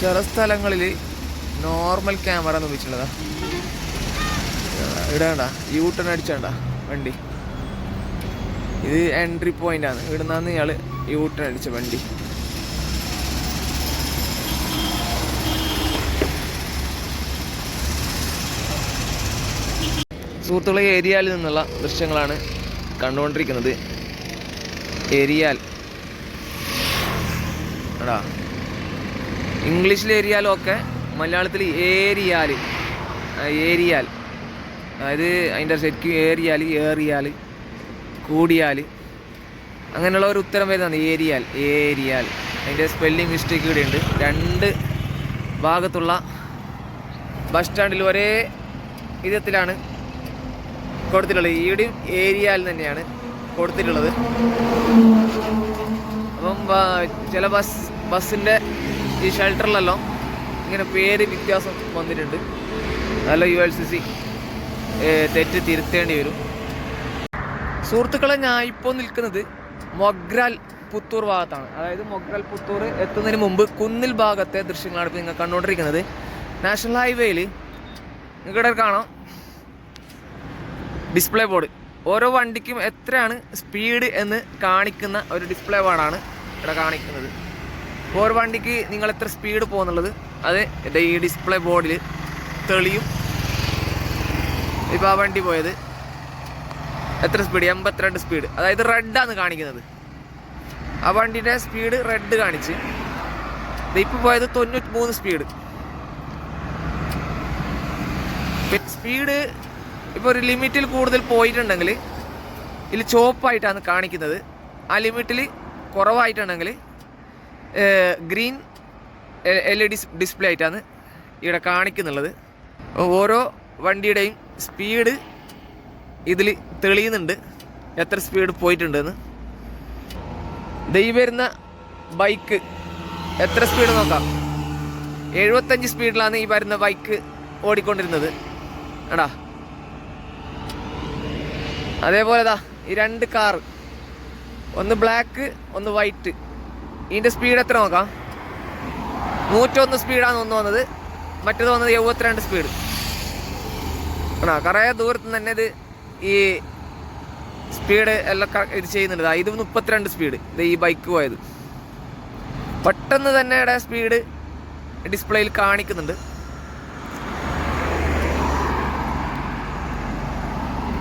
ചില സ്ഥലങ്ങളിൽ normal camera എന്ന് വിളിച്ചിട്ടുള്ളതാ ഇടണ്ട യൂ ടേൺ അടിച്ചണ്ട വണ്ടി. ഇത് എൻട്രി പോയിന്റ് ആണ്. ഇയാൾ യൂ ടേൺ അടിച്ച വണ്ടി. സുഹൃത്തുക്കളെ ഏരിയയിൽ നിന്നുള്ള ദൃശ്യങ്ങളാണ് കണ്ടുകൊണ്ടിരിക്കുന്നത്. ഏരിയാൽ എടാ ഇംഗ്ലീഷിൽ ഏരിയാലും ഒക്കെ മലയാളത്തിൽ ഏരിയാൽ ഏരിയാൽ അതായത് അതിന്റെ ശരിക്കും ഏരിയാൽ ഏറിയാൽ കൂടിയാൽ അങ്ങനെയുള്ള ഒരു ഉത്തരം വരുന്നതാണ് ഏരിയാൽ ഏരിയാൽ. അതിന്റെ സ്പെല്ലിംഗ് മിസ്റ്റേക്ക് ഇവിടെ ഉണ്ട് രണ്ട് ഭാഗത്തുള്ള ബസ് സ്റ്റാൻഡിൽ ഒരേ വിധത്തിലാണ് കൊടുത്തിട്ടുള്ളത്. ഇവിടെയും ഏരിയാൽ തന്നെയാണ് കൊടുത്തിട്ടുള്ളത്. അപ്പം ചില ബസ് ബസ്സിന്റെ ഈ ഷെൽട്ടറിലെല്ലാം ഇങ്ങനെ പേര് വ്യത്യാസം വന്നിട്ടുണ്ട്. നല്ല യു എൽ സി സി തെറ്റ് തിരുത്തേണ്ടി വരും. സുഹൃത്തുക്കളെ ഞാൻ ഇപ്പോൾ നിൽക്കുന്നത് മൊഗ്രാൽ പുത്തൂർ ഭാഗത്താണ്. അതായത് മൊഗ്രാൽ പുത്തൂർ എത്തുന്നതിന് മുമ്പ് കുന്നിൽ ഭാഗത്തെ ദൃശ്യങ്ങളാണ് ഇപ്പോൾ നിങ്ങൾ കണ്ടുകൊണ്ടിരിക്കുന്നത്. നാഷണൽ ഹൈവേയിൽ നിങ്ങളുടെ കാണാം. Display board. ഓരോ വണ്ടിക്കും എത്രയാണ് സ്പീഡ് എന്ന് കാണിക്കുന്ന ഒരു ഡിസ്പ്ലേ ബോർഡാണ് ഇവിടെ കാണിക്കുന്നത്. ഓരോ വണ്ടിക്ക് നിങ്ങൾ എത്ര സ്പീഡ് പോകുന്നുള്ളത് അത് എന്റെ ഈ ഡിസ്പ്ലേ ബോർഡിൽ തെളിയും. ഇപ്പോൾ ആ വണ്ടി പോയത്. എത്ര സ്പീഡ് എൺപത്തിരണ്ട് സ്പീഡ് അതായത് റെഡാണ് കാണിക്കുന്നത്. ആ വണ്ടിയുടെ സ്പീഡ് റെഡ് കാണിച്ച്. ഇപ്പോൾ പോയത് തൊണ്ണൂറ്റി മൂന്ന് സ്പീഡ് സ്പീഡ് ഇപ്പോൾ ഒരു ലിമിറ്റിൽ കൂടുതൽ പോയിട്ടുണ്ടെങ്കിൽ ഇതിൽ ചോപ്പായിട്ടാണ് കാണിക്കുന്നത്. ആ ലിമിറ്റിൽ കുറവായിട്ടുണ്ടെങ്കിൽ green L E D display ആയിട്ടാണ് ഇവിടെ കാണിക്കുന്നുള്ളത്. ഓരോ വണ്ടിയുടെയും സ്പീഡ് ഇതിൽ തെളിയുന്നുണ്ട്. എത്ര സ്പീഡ് പോയിട്ടുണ്ടെന്ന്. ദൈ വരുന്ന ബൈക്ക് എത്ര സ്പീഡ് നോക്കാം. എഴുപത്തഞ്ച് സ്പീഡിലാണ് ഈ വരുന്ന ബൈക്ക് ഓടിക്കൊണ്ടിരുന്നത്. എടാ. അതേപോലെ ദാ ഈ രണ്ട് കാർ ഒന്ന് ബ്ലാക്ക് ഒന്ന് വൈറ്റ്. ഇതിന്റെ സ്പീഡ് എത്ര നോക്കാം? നൂറ്റൊന്ന് സ്പീഡാണ് ഒന്ന് വന്നത്. മറ്റത് വന്നത് എഴുപത്തിരണ്ട് സ്പീഡ് ആണോ? കുറേ ദൂരത്ത് നിന്ന് തന്നെ ഇത് ഈ സ്പീഡ് എല്ലാം ഇത് ചെയ്യുന്നുണ്ട്. ഇത് മുപ്പത്തിരണ്ട് സ്പീഡ് ഇത് ഈ ബൈക്ക് പോയത്. പെട്ടെന്ന് തന്നെ ഇവിടെ സ്പീഡ് ഡിസ്പ്ലേയിൽ കാണിക്കുന്നുണ്ട്.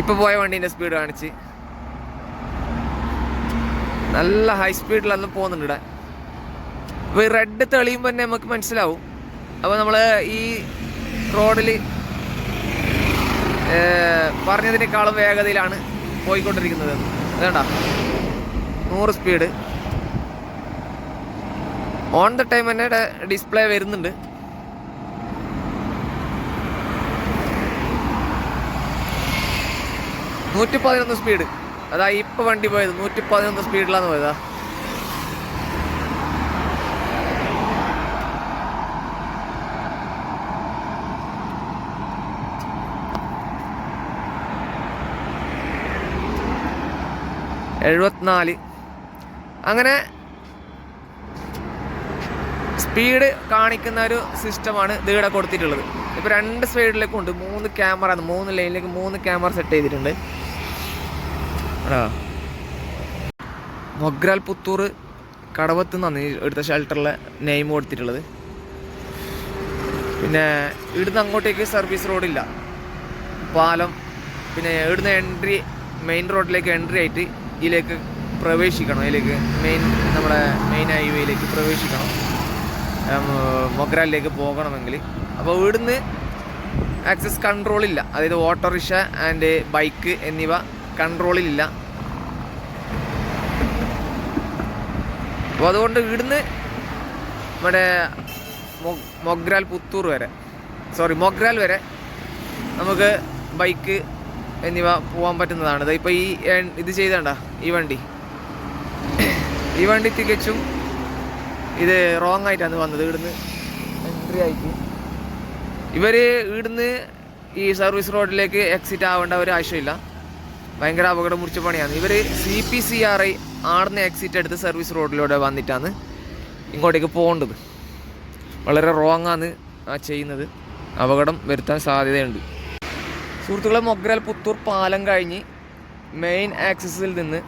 ഇപ്പൊ പോയ വണ്ടീന്റെ സ്പീഡ് കാണിച്ച്. നല്ല ഹൈ സ്പീഡിലൊന്നും പോകുന്നുണ്ട് ഇവിടെ. അപ്പോൾ ഈ റെഡ് തെളിയുമ്പോൾ തന്നെ നമുക്ക് മനസ്സിലാവും. അപ്പോൾ നമ്മൾ ഈ റോഡിൽ പറഞ്ഞതിനേക്കാളും വേഗതയിലാണ് പോയിക്കൊണ്ടിരിക്കുന്നത്. വേണ്ട നൂറ് സ്പീഡ് ഓൺ ദ ടൈം തന്നെ ഡിസ്പ്ലേ വരുന്നുണ്ട്. നൂറ്റി പതിനൊന്ന് സ്പീഡ് അതാ ഇപ്പൊ വണ്ടി പോയത്. നൂറ്റി പതിനൊന്ന് സ്പീഡിലാണ് പോയതാ. എഴുപത്തിനാല്. അങ്ങനെ സ്പീഡ് കാണിക്കുന്ന ഒരു സിസ്റ്റമാണ് ഇതിവിടെ കൊടുത്തിട്ടുള്ളത്. ഇപ്പോൾ രണ്ട് സൈഡിലേക്കും ഉണ്ട്. മൂന്ന് ക്യാമറ മൂന്ന് ലൈനിലേക്ക് മൂന്ന് ക്യാമറ സെറ്റ് ചെയ്തിട്ടുണ്ട്. മൊഗ്രാൽ പുത്തൂർ കടവത്ത് നിന്നാണ് ഈ ഇവിടുത്തെ ഷെൽട്ടറിലെ നെയിം കൊടുത്തിട്ടുള്ളത്. പിന്നെ ഇവിടുന്ന് അങ്ങോട്ടേക്ക് സർവീസ് റോഡില്ല പാലം. പിന്നെ ഇവിടുന്ന് എൻട്രി മെയിൻ റോഡിലേക്ക് എൻട്രി ആയിട്ട് ഇതിലേക്ക് പ്രവേശിക്കണം. ഇതിലേക്ക് മെയിൻ നമ്മുടെ മെയിൻ ഹൈവേയിലേക്ക് പ്രവേശിക്കണം. മൊഗ്രാലിലേക്ക് പോകണമെങ്കിൽ അപ്പോൾ ഇവിടുന്ന് ആക്സസ് കൺട്രോളില്ല അതായത് ഓട്ടോറിക്ഷ ആൻഡ് ബൈക്ക് എന്നിവ കൺട്രോളിലില്ല അപ്പോൾ അതുകൊണ്ട് ഇവിടുന്ന് നമ്മുടെ മൊഗ്രാൽ പുത്തൂർ വരെ. സോറി മൊഗ്രാൽ വരെ നമുക്ക് ബൈക്ക് എന്നിവ പോകാൻ പറ്റുന്നതാണ്. ഇപ്പോൾ ഈ ഇത് ചെയ്തണ്ട ഈ വണ്ടി. ഈ വണ്ടി തികച്ചും ഇത് റോങ് ആയിട്ടാണ് വന്നത്. ഇവിടുന്ന് എൻട്രി ആയിട്ട്. ഇവർ ഇവിടുന്ന് ഈ സർവീസ് റോഡിലേക്ക് എക്സിറ്റ് ആവേണ്ട ഒരു ആവശ്യമില്ല. ഭയങ്കര അപകടം മുറിച്ച പണിയാണ്. ഇവർ C P C R I ആർന്ന് exit എടുത്ത് സർവീസ് റോഡിലൂടെ വന്നിട്ടാണ് ഇങ്ങോട്ടേക്ക് പോകേണ്ടത്. വളരെ റോങ് ആണ് ആ ചെയ്യുന്നത്. അപകടം വരുത്താൻ സാധ്യതയുണ്ട്. സുഹൃത്തുക്കളെ മൊഗ്രാൽ പുത്തൂർ പാലം കഴിഞ്ഞ് മെയിൻ ആക്സിസിൽ നിന്ന്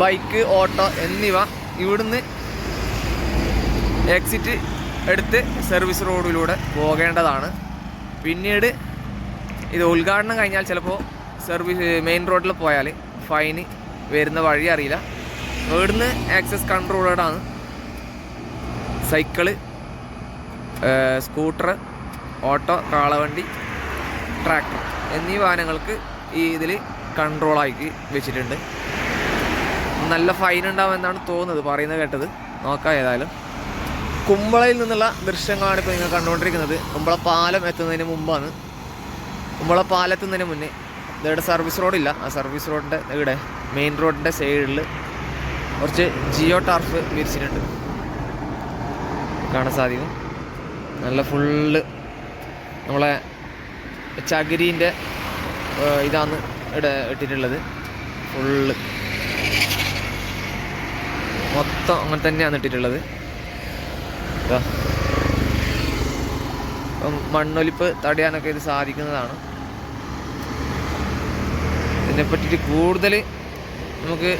ബൈക്ക് ഓട്ടോ എന്നിവ ഇവിടുന്ന് എക്സിറ്റ് എടുത്ത് സർവീസ് റോഡിലൂടെ പോകേണ്ടതാണ്. പിന്നീട് ഇത് ഉദ്ഘാടനം കഴിഞ്ഞാൽ ചിലപ്പോൾ സർവീസ് മെയിൻ റോഡിൽ പോയാൽ ഫൈന് വരുന്ന വഴി അറിയില്ല. ഇവിടുന്ന് ആക്സസ് കൺട്രോളാണ് സൈക്കിൾ സ്കൂട്ടർ ഓട്ടോ കാളവണ്ടി ട്രാക്ടർ എന്നീ വാഹനങ്ങൾക്ക് ഈ ഇതിൽ കൺട്രോളാക്കി വെച്ചിട്ടുണ്ട്. നല്ല ഫൈൻ ഉണ്ടാവുമെന്നാണ് തോന്നുന്നത് പറയുന്നത് കേട്ടത്. നോക്കാം ഏതായാലും. കുമ്പളയിൽ നിന്നുള്ള ദൃശ്യങ്ങളാണ് ഇപ്പോൾ നിങ്ങൾ കണ്ടുകൊണ്ടിരിക്കുന്നത്. കുമ്പള പാലം എത്തുന്നതിന് മുമ്പാണ്. കുമ്പള പാലെത്തുന്നതിന് മുന്നേ ഇവിടെ സർവീസ് റോഡില്ല ആ സർവീസ് റോഡിന്റെ ഇവിടെ മെയിൻ റോഡിന്റെ സൈഡിൽ കുറച്ച് ജിയോ ടർഫ് വിരിച്ചിട്ടുണ്ട്. കാണാൻ സാധിക്കും. നല്ല ഫുള്ള് നമ്മളെ ചകിരീന്റെ ഇതാണ് ഇവിടെ ഇട്ടിട്ടുള്ളത്. ഫുള്ള് മൊത്തം അങ്ങനെ തന്നെയാണ് ഇട്ടിട്ടുള്ളത്. മണ്ണൊലിപ്പ് തടയാനൊക്കെ ഇത് സാധിക്കുന്നതാണ്. ഇതിനെ പറ്റിയിട്ട് കൂടുതൽ നമുക്ക്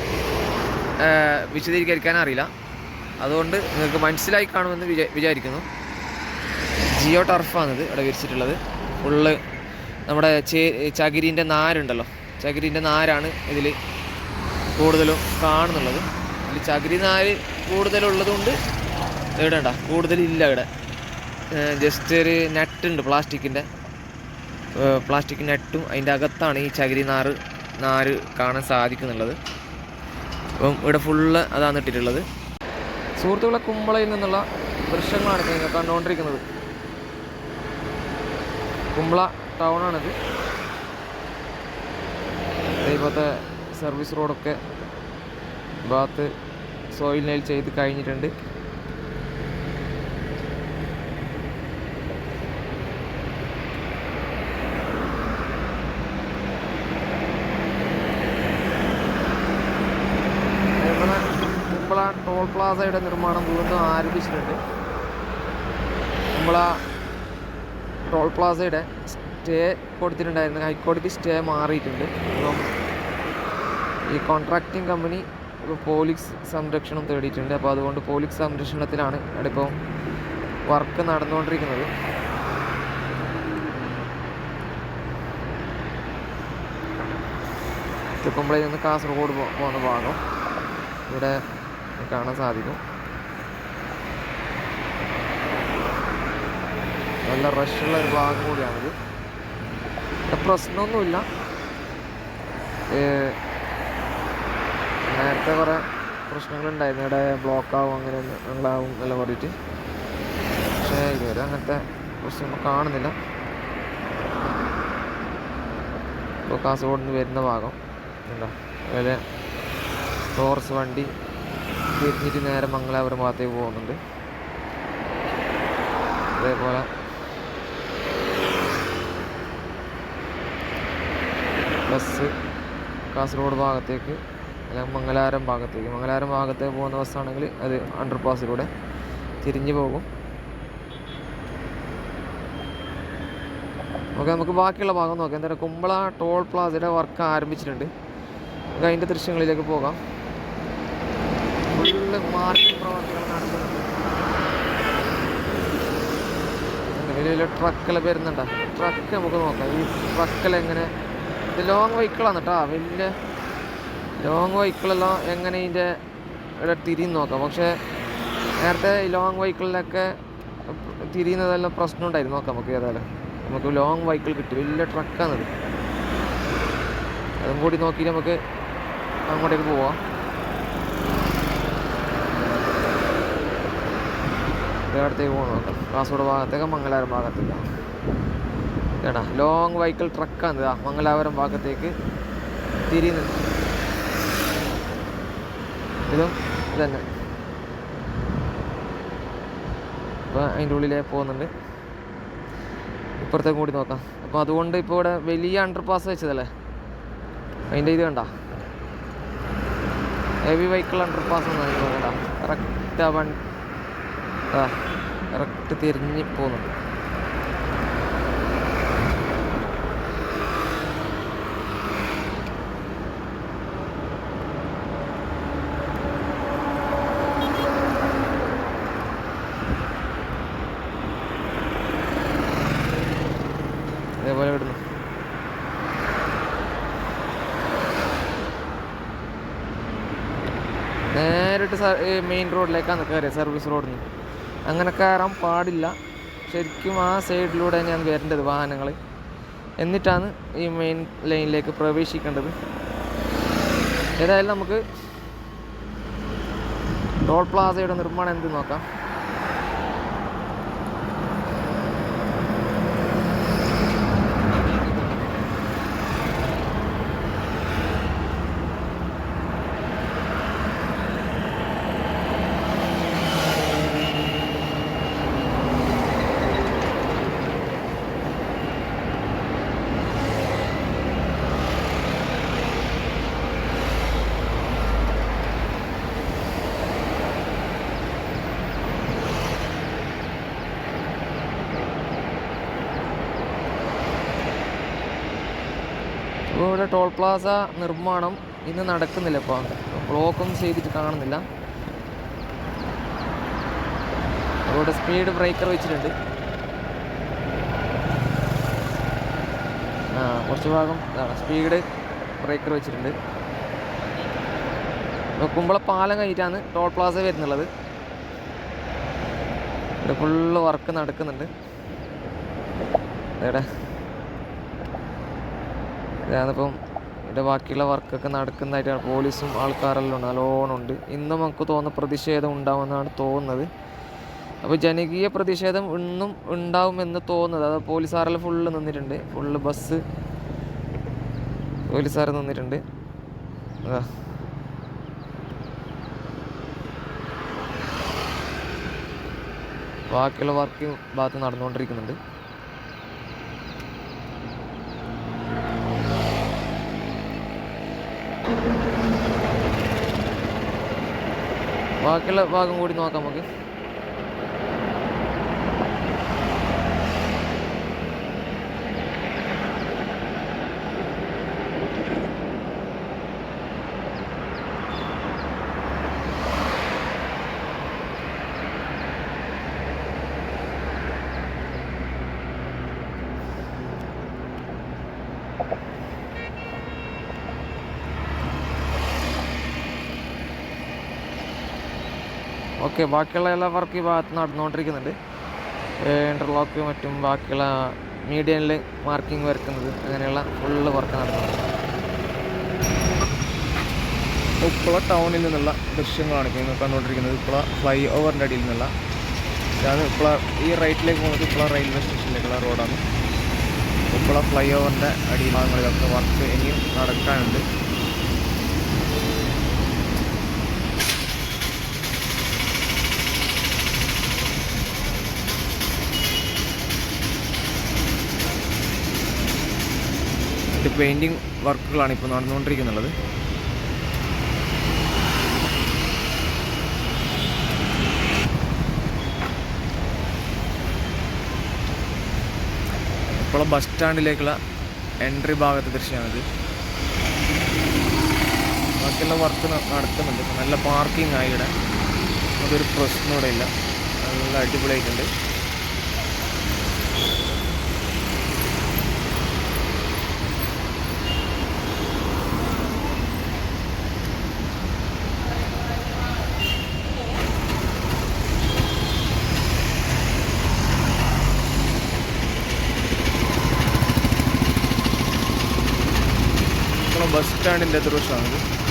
വിശദീകരിക്കാൻ അറിയില്ല. അതുകൊണ്ട് നിങ്ങൾക്ക് മനസ്സിലായി കാണുമെന്ന് വിചാ വിചാരിക്കുന്നു. ജിയോ ടർഫാണിത് ഇവിടെ വിരിച്ചിട്ടുള്ളത്. ഫുള്ള് നമ്മുടെ ചേ ചകിരീന്റെ നാരുണ്ടല്ലോ. ചകിരീന്റെ നാരാണ് ഇതിൽ കൂടുതലും കാണുന്നുള്ളത്. ഇതിൽ ചകിരി നാര് കൂടുതലുള്ളതുകൊണ്ട് ഇവിടെ കൂടുതലില്ല ഇവിടെ. ജസ്റ്റ് ഒരു നെട്ടുണ്ട് പ്ലാസ്റ്റിക്കിന്റെ. പ്ലാസ്റ്റിക് നെട്ടും അതിന്റെ അകത്താണ് ഈ ചകിരി നാറ് നാര് കാണാൻ സാധിക്കുന്നുള്ളത്. അപ്പം ഇവിടെ ഫുള്ള് അതാണ് ഇട്ടിട്ടുള്ളത്. സുഹൃത്തുക്കളെ കുമ്പളയിൽ നിന്നുള്ള ദൃശ്യങ്ങളാണ് നിങ്ങൾ കണ്ടുകൊണ്ടിരിക്കുന്നത്. കുമ്പള ടൗണാണിത്. ഇപ്പോഴത്തെ സർവീസ് റോഡൊക്കെ ഭാഗത്ത് സോയിൽ നെയിൽ ചെയ്ത് കഴിഞ്ഞിട്ടുണ്ട്. ടോൾ പ്ലാസയുടെ നിർമ്മാണം വീണ്ടും ആരംഭിച്ചിട്ടുണ്ട്. കുമ്പള ടോൾ പ്ലാസയുടെ സ്റ്റേ കൊടുത്തിട്ടുണ്ടായിരുന്നു. ഹൈക്കോടതി സ്റ്റേ മാറിയിട്ടുണ്ട്. അപ്പം ഈ കോൺട്രാക്റ്റിംഗ് കമ്പനി പോലീസ് സംരക്ഷണം തേടിയിട്ടുണ്ട്. അപ്പോൾ അതുകൊണ്ട് പോലീസ് സംരക്ഷണത്തിലാണ് ഇവിടെ ഇപ്പോൾ വർക്ക് നടന്നുകൊണ്ടിരിക്കുന്നത്. തിക്കുമ്പളയിൽ നിന്ന് കാസർഗോഡ് പോകുന്ന ഭാഗം. ഇവിടെ കാണാൻ സാധിക്കും. നല്ല റഷുള്ള ഒരു ഭാഗം കൂടിയാണിത്. പ്രശ്നമൊന്നുമില്ല. നേരത്തെ കുറേ പ്രശ്നങ്ങളുണ്ടായിരുന്നു. ഇവിടെ ബ്ലോക്ക് ആവും അങ്ങനെ ഉള്ളാവും എന്നെല്ലാം പറഞ്ഞിട്ട്. പക്ഷേ ഇതുവരെ അങ്ങനത്തെ പ്രശ്നങ്ങൾ കാണുന്നില്ല. ഇപ്പോൾ കാസർഗോഡ് നിന്ന് വരുന്ന ഭാഗം. ഉണ്ടോ അതുപോലെ ടോർസ് വണ്ടി തിരിഞ്ഞിട്ട് നേരെ മംഗലാപുരം ഭാഗത്തേക്ക് പോകുന്നുണ്ട്. അതേപോലെ ബസ് കാസർഗോഡ് ഭാഗത്തേക്ക് അല്ലെങ്കിൽ മംഗലാരം ഭാഗത്തേക്ക്. മംഗലാരം ഭാഗത്തേക്ക് പോകുന്ന ബസ്സാണെങ്കിൽ അത് അണ്ടർ പാസിലൂടെ തിരിഞ്ഞു പോകും. ഓക്കെ നമുക്ക് ബാക്കിയുള്ള ഭാഗം നോക്കാം. എന്തായാലും കുമ്പള ടോൾ പ്ലാസയുടെ വർക്ക് ആരംഭിച്ചിട്ടുണ്ട്. നമുക്ക് അതിന്റെ ദൃശ്യങ്ങളിലേക്ക് പോകാം. ഫുള്ള് മാർക്കിംഗ് പ്രവർത്തികൾ നടക്കുന്നുണ്ട്. വലിയ വലിയ ട്രക്കെല്ലാം വരുന്നുണ്ടോ. ട്രക്ക് നമുക്ക് നോക്കാം. ഈ ട്രക്കിൽ എങ്ങനെ ഇത് ലോങ് വെഹിക്കിളാണ് കേട്ടോ വലിയ ലോങ് വെഹിക്കിളെല്ലാം എങ്ങനെ ഇതിന്റെ ഇവിടെ തിരിഞ്ഞ് നോക്കാം. പക്ഷേ നേരത്തെ ഈ ലോങ് വെഹിക്കിളിലൊക്കെ തിരിയുന്നതെല്ലാം പ്രശ്നം ഉണ്ടായിരുന്നു. നോക്കാം നമുക്ക് ഏതായാലും. നമുക്ക് ലോങ് വെഹിക്കിൾ കിട്ടി. വലിയ ട്രക്കാണത് അതും കൂടി നോക്കി നമുക്ക് അങ്ങോട്ടേക്ക് പോവാം. അടുത്തേക്ക് പോകാം നോക്കാം. കാസർഗോഡ് ഭാഗത്തേക്ക് മംഗലാപുരം ഭാഗത്തേക്ക്? കേട്ടാ ലോങ് വൈക്കിൾ ട്രക്കാണ് ഇതാ മംഗലാപുരം ഭാഗത്തേക്ക് തിരിയുന്നു. ഇതും ഇതന്നെ. അപ്പോൾ അതിന്റെ ഉള്ളിലേ പോകുന്നുണ്ട്. ഇപ്പുറത്തേക്ക് കൂടി നോക്കാം. അപ്പോൾ അതുകൊണ്ട് ഇപ്പോൾ ഇവിടെ വലിയ അണ്ടർ പാസ് വെച്ചതല്ലേ? അതിന്റെ ഇത് കണ്ട? ഹെവി വെഹിക്കിൾ അണ്ടർ പാസ് കേട്ടോ കറക്റ്റ് വൺ ആ കറക്റ്റ് തിരിഞ്ഞ് പോകുന്നുണ്ട് അതേപോലെ വിടുന്നു നേരിട്ട് മെയിൻ റോഡിലേക്കാണ് കയറിയത് സർവീസ് റോഡിൽ നിന്ന് അങ്ങനെ കയറാൻ പാടില്ല. ശരിക്കും ആ സൈഡിലൂടെ തന്നെയാണ് വരേണ്ടത് വാഹനങ്ങൾ എന്നിട്ടാണ് ഈ മെയിൻ ലൈനിലേക്ക് പ്രവേശിക്കേണ്ടത്. ഏതായാലും നമുക്ക് ടോൾ പ്ലാസയുടെ നിർമ്മാണം എന്ത് നോക്കാം. അപ്പോൾ ഇവിടെ ടോൾ പ്ലാസ നിർമ്മാണം ഇന്ന് നടക്കുന്നില്ല ഇപ്പോൾ. ബ്ലോക്കൊന്നും ചെയ്തിട്ട് കാണുന്നില്ല. അവിടെ സ്പീഡ് ബ്രേക്കർ വെച്ചിട്ടുണ്ട്. ആ കുറച്ച് ഭാഗം ഇതാണ് സ്പീഡ് ബ്രേക്കർ വെച്ചിട്ടുണ്ട്. ഇപ്പോൾ കുമ്പള പാലം കഴിഞ്ഞിട്ടാണ് ടോൾ പ്ലാസ വരുന്നുള്ളത്. ഇവിടെ ഫുള്ള് വർക്ക് നടക്കുന്നുണ്ട്. എവിടെ ഇതാണിപ്പം ഇതിന്റെ ബാക്കിയുള്ള വർക്കൊക്കെ നടക്കുന്നതായിട്ടാണ് പോലീസും ആൾക്കാരെല്ലാം ഉണ്ട് നല്ലോണം ഉണ്ട്. ഇന്നും നമുക്ക് തോന്നുന്ന പ്രതിഷേധം ഉണ്ടാവുമെന്നാണ് തോന്നുന്നത്. അപ്പോൾ ജനകീയ പ്രതിഷേധം ഇന്നും ഉണ്ടാവുമെന്ന് തോന്നുന്നത്. അത് പോലീസുകാരെല്ലാം ഫുള്ള് നിന്നിട്ടുണ്ട്. ഫുള്ള് ബസ് പോലീസുകാർ നിന്നിട്ടുണ്ട്. ബാക്കിയുള്ള വർക്ക് ഭാഗത്ത് നടന്നുകൊണ്ടിരിക്കുന്നുണ്ട്. ബാക്കിയുള്ള ഭാഗം കൂടി നോക്കാം നമുക്ക്. ഓക്കെ ബാക്കിയുള്ള എല്ലാ വർക്ക് ഈ ഭാഗത്ത് നടന്നുകൊണ്ടിരിക്കുന്നുണ്ട്. ഇന്റർലോക്ക് മറ്റും ബാക്കിയുള്ള മീഡിയനിൽ മാർക്കിംഗ് വരക്കുന്നത് അങ്ങനെയുള്ള ഫുള്ള് വർക്ക് നടക്കുന്നുണ്ട്. ഉപ്പള ടൗണിൽ നിന്നുള്ള ഇപ്പോൾ നിങ്ങൾ കണ്ടുകൊണ്ടിരിക്കുന്നത്. ഉപ്പള ഫ്ലൈ ഓവറിന്റെ അടിയിൽ നിന്നുള്ള. ഇതാണ് ഉപ്പള ഈ റൈറ്റിലേക്ക് പോകുന്നത് ഉപ്പള റെയിൽവേ സ്റ്റേഷനിലേക്കുള്ള റോഡാണ് ഉപ്പള ഫ്ലൈ ഓവറിന്റെ അടിയിൽ ഭാഗങ്ങളിലൊക്കെ വർക്ക് ഇനിയും നടക്കാനുണ്ട്. ഇത് പെയിന്റിങ് വർക്കുകളാണ് ഇപ്പോൾ നടന്നുകൊണ്ടിരിക്കുന്നുള്ളത് ഇപ്പോൾ ബസ് സ്റ്റാൻഡിലേക്കുള്ള എൻട്രി ഭാഗത്തെ ദൃശ്യമാണിത്. ബാക്കിയുള്ള വർക്ക് നടത്തുന്നുണ്ട് നല്ല പാർക്കിംഗ് ആയി ഇവിടെ. അതൊരു നല്ല അടിപൊളിയായിട്ടുണ്ട്. ബസ് സ്റ്റാൻഡിന്റെ ദൃശ്യമാണിത്